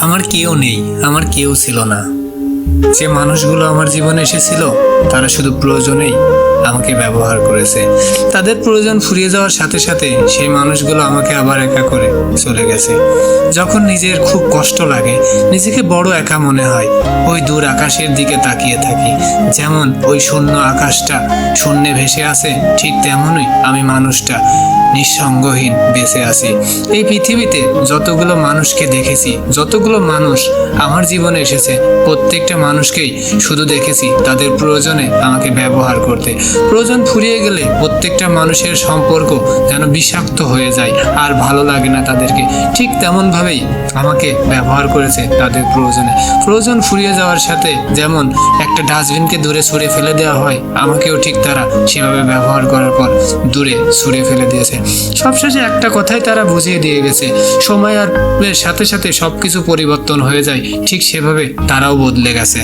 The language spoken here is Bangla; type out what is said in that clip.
আমার কেউ নেই, আমার কেউ ছিল না। যে মানুষগুলো আমার জীবনে এসেছিল, তারা শুধু প্রয়োজনেই আমাকে ব্যবহার করেছে। তাদের প্রয়োজন ফুরিয়ে যাওয়ার সাথে সাথে সেই মানুষগুলো আমাকে আবার একা করে চলে গেছে। যখন নিজের খুব কষ্ট লাগে, নিজেকে বড় একা মনে হয়, ওই দূর আকাশের দিকে তাকিয়ে থাকি। যেমন ওই শূন্য আকাশটা, শূন্যে ভেসে আছে ঠিক তেমনই আমি মানুষটা। নিঃসঙ্গহীন বেঁচে আছি। এই পৃথিবীতে যতগুলো মানুষকে দেখেছি, যতগুলো মানুষ আমার জীবনে এসেছে, প্রত্যেকটা মানুষকেই শুধু দেখেছি। তাদের প্রয়োজনে আমাকে ব্যবহার করতে। প্রয়োজন ফুরিয়ে গেলে প্রত্যেকটা মানুষের সম্পর্ক যেন বিষাক্ত হয়ে যায়, আর ভালো লাগে না তাদেরকে। ঠিক তেমনভাবেই আমাকে ব্যবহার করেছে তাদের প্রয়োজনে। প্রয়োজন ফুরিয়ে যাওয়ার সাথে যেমন একটা ডাস্টবিনকে দূরে ছুঁড়ে ফেলে দেওয়া হয়, আমাকেও ঠিক তারা সেভাবে ব্যবহার করার পর দূরে ছুঁড়ে ফেলে দিয়েছে। সবশেষে একটা কথাই তারা বুঝিয়ে দিয়ে গেছে। সময় আর সাথে সাথে সবকিছু পরিবর্তন হয়ে যায়। ঠিক সেভাবে তারাও বদলে গেছে।